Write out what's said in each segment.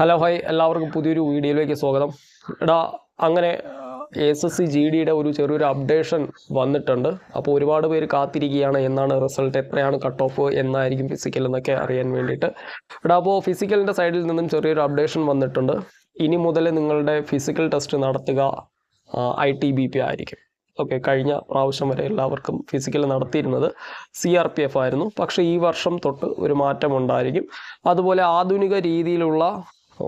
Hello hi എല്ലാവർക്കും പുതിയൊരു വീഡിയോയിലേക്ക് സ്വാഗതം. എടാ അങ്ങനെ എസ് എസ് സി ജി ഡിയുടെ ഒരു ചെറിയൊരു അപ്ഡേഷൻ വന്നിട്ടുണ്ട്. അപ്പോൾ ഒരുപാട് പേര് കാത്തിരിക്കുകയാണ് എന്നാണ് റിസൾട്ട് എത്രയാണ് കട്ട് ഓഫ് എന്നായിരിക്കും ഫിസിക്കൽ എന്നൊക്കെ അറിയാൻ വേണ്ടിയിട്ട്. എടാ അപ്പോൾ ഫിസിക്കലിന്റെ സൈഡിൽ നിന്നും ചെറിയൊരു അപ്ഡേഷൻ വന്നിട്ടുണ്ട്. ഇനി മുതൽ നിങ്ങളുടെ ഫിസിക്കൽ ടെസ്റ്റ് നടത്തുക ഐ ടി ബി പി ആയിരിക്കും. ഓക്കെ കഴിഞ്ഞ പ്രാവശ്യം വരെ എല്ലാവർക്കും ഫിസിക്കൽ നടത്തിയിരുന്നത് സി ആർ പി എഫ് ആയിരുന്നു. പക്ഷേ ഈ വർഷം തൊട്ട് ഒരു മാറ്റം ഉണ്ടായിരിക്കും അതുപോലെ ആധുനിക രീതിയിലുള്ള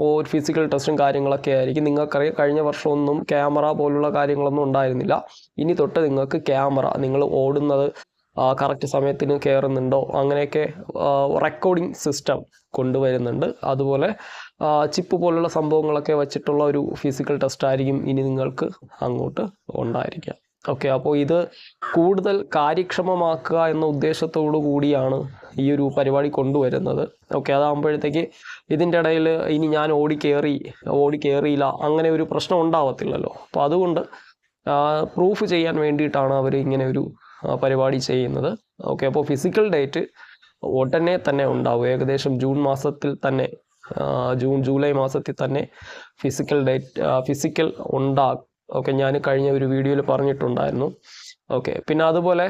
ഒരു ഫിസിക്കൽ ടെസ്റ്റും കാര്യങ്ങളൊക്കെ ആയിരിക്കും. നിങ്ങൾക്കറിയാം കഴിഞ്ഞ വർഷമൊന്നും ക്യാമറ പോലുള്ള കാര്യങ്ങളൊന്നും ഉണ്ടായിരുന്നില്ല. ഇനി തൊട്ട് നിങ്ങൾക്ക് ക്യാമറ നിങ്ങൾ ഓടുന്നത് കറക്റ്റ് സമയത്തിന് കയറുന്നുണ്ടോ അങ്ങനെയൊക്കെ റെക്കോർഡിംഗ് സിസ്റ്റം കൊണ്ടുവരുന്നുണ്ട്. അതുപോലെ ചിപ്പ് പോലുള്ള സംഭവങ്ങളൊക്കെ വെച്ചിട്ടുള്ള ഒരു ഫിസിക്കൽ ടെസ്റ്റ് ആയിരിക്കും ഇനി നിങ്ങൾക്ക് അങ്ങോട്ട് ഉണ്ടായിരിക്കുക. ഓക്കെ അപ്പോൾ ഇത് കൂടുതൽ കാര്യക്ഷമമാക്കുക എന്ന ഉദ്ദേശത്തോടു കൂടിയാണ് ഈ ഒരു പരിപാടി കൊണ്ടുവരുന്നത്. ഓക്കെ അതാകുമ്പോഴത്തേക്ക് ഇതിന്റെ ഇടയിൽ ഇനി ഞാൻ ഓടി കയറി ഓടി കയറിയില്ല അങ്ങനെ ഒരു പ്രശ്നം ഉണ്ടാവത്തില്ലല്ലോ. അപ്പോൾ അതുകൊണ്ട് പ്രൂഫ് ചെയ്യാൻ വേണ്ടിയിട്ടാണ് അവർ ഇങ്ങനെ ഒരു പരിപാടി ചെയ്യുന്നത്. ഓക്കെ അപ്പോൾ ഫിസിക്കൽ ഡേറ്റ് ഉടനെ തന്നെ ഉണ്ടാവും. ഏകദേശം ജൂൺ മാസത്തിൽ തന്നെ ജൂൺ ജൂലൈ മാസത്തിൽ തന്നെ ഫിസിക്കൽ ഡേറ്റ് ഫിസിക്കൽ ഉണ്ടാകും ഓക്കെ ഞാൻ കഴിഞ്ഞ ഒരു വീഡിയോയിൽ പറഞ്ഞിട്ടുണ്ടായിരുന്നു. ഓക്കെ പിന്നെ അതുപോലെ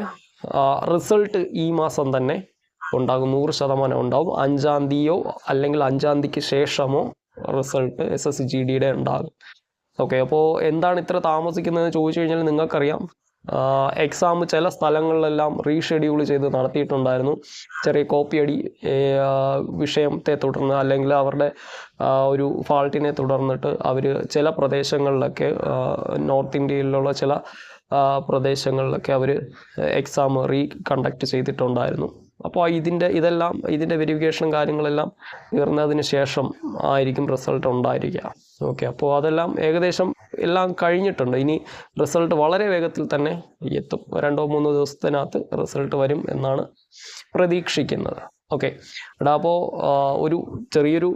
റിസൾട്ട് ഈ മാസം തന്നെ ഉണ്ടാകും. നൂറ് ശതമാനം ഉണ്ടാകും അഞ്ചാം തീയതിയോ അല്ലെങ്കിൽ അഞ്ചാം തീയതിക്ക് ശേഷമോ റിസൾട്ട് എസ് എസ് ജി ഡിയുടെ ഉണ്ടാകും. ഓക്കെ അപ്പോൾ എന്താണ് ഇത്ര താമസിക്കുന്നതെന്ന് ചോദിച്ചു കഴിഞ്ഞാൽ നിങ്ങൾക്കറിയാം. എക്സാം ചില സ്ഥലങ്ങളിലെല്ലാം റീഷെഡ്യൂൾ ചെയ്ത് നടത്തിയിട്ടുണ്ടായിരുന്നു. ചെറിയ കോപ്പി അടി ആ, വിഷയത്തെ തുടർന്ന് അല്ലെങ്കിൽ അവരുടെ ഒരു ഫാൾട്ടിനെ തുടർന്നിട്ട് അവർ ചില പ്രദേശങ്ങളിലൊക്കെ നോർത്ത് ഇന്ത്യയിലുള്ള ചില പ്രദേശങ്ങളിലൊക്കെ അവർ എക്സാം റീ കണ്ടക്ട് ചെയ്തിട്ടുണ്ടായിരുന്നു. അപ്പോൾ ഇതിന്റെ ഇതെല്ലാം ഇതിന്റെ വെരിഫിക്കേഷനും കാര്യങ്ങളെല്ലാം തീർന്നതിന് ശേഷം ആയിരിക്കും റിസൾട്ട് ഉണ്ടായിരിക്കുക. ഓക്കെ അപ്പോൾ അതെല്ലാം ഏകദേശം എല്ലാം കഴിഞ്ഞിട്ടുണ്ട്. ഇനി റിസൾട്ട് വളരെ വേഗത്തിൽ തന്നെ എത്തും. രണ്ടോ മൂന്നോ ദിവസത്തിനകത്ത് റിസൾട്ട് വരും എന്നാണ് പ്രതീക്ഷിക്കുന്നത്. ഓക്കെ എടാ അപ്പോൾ ഒരു ചെറിയൊരു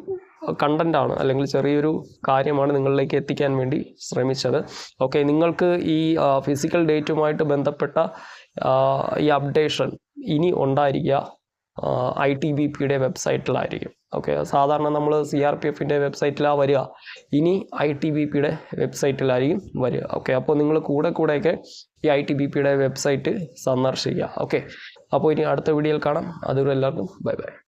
കണ്ടന്റാണ് അല്ലെങ്കിൽ ചെറിയൊരു കാര്യമാണ് നിങ്ങളിലേക്ക് എത്തിക്കാൻ വേണ്ടി ശ്രമിച്ചത്. ഓക്കെ നിങ്ങൾക്ക് ഈ ഫിസിക്കൽ ഡേറ്റുമായിട്ട് ബന്ധപ്പെട്ട ഈ അപ്ഡേഷൻ ഇനി ഉണ്ടായിരിക്കുക ഐ ടി ബി പിയുടെ വെബ്സൈറ്റിലായിരിക്കും. ഓക്കെ സാധാരണ നമ്മൾ സി ആർ പി എഫിന്റെ വെബ്സൈറ്റിലാണ് വരിക. ഇനി ഐ ടി ബി പിയുടെ വെബ്സൈറ്റിലായിരിക്കും വരിക. ഓക്കെ അപ്പോൾ നിങ്ങൾ കൂടെ കൂടെയൊക്കെ ഈ ഐ ടി ബി പിയുടെ വെബ്സൈറ്റ് സന്ദർശിക്കുക. ഓക്കെ അപ്പോൾ ഇനി അടുത്ത വീഡിയോയിൽ കാണാം. അതുവരെ എല്ലാവർക്കും ബൈ ബൈ.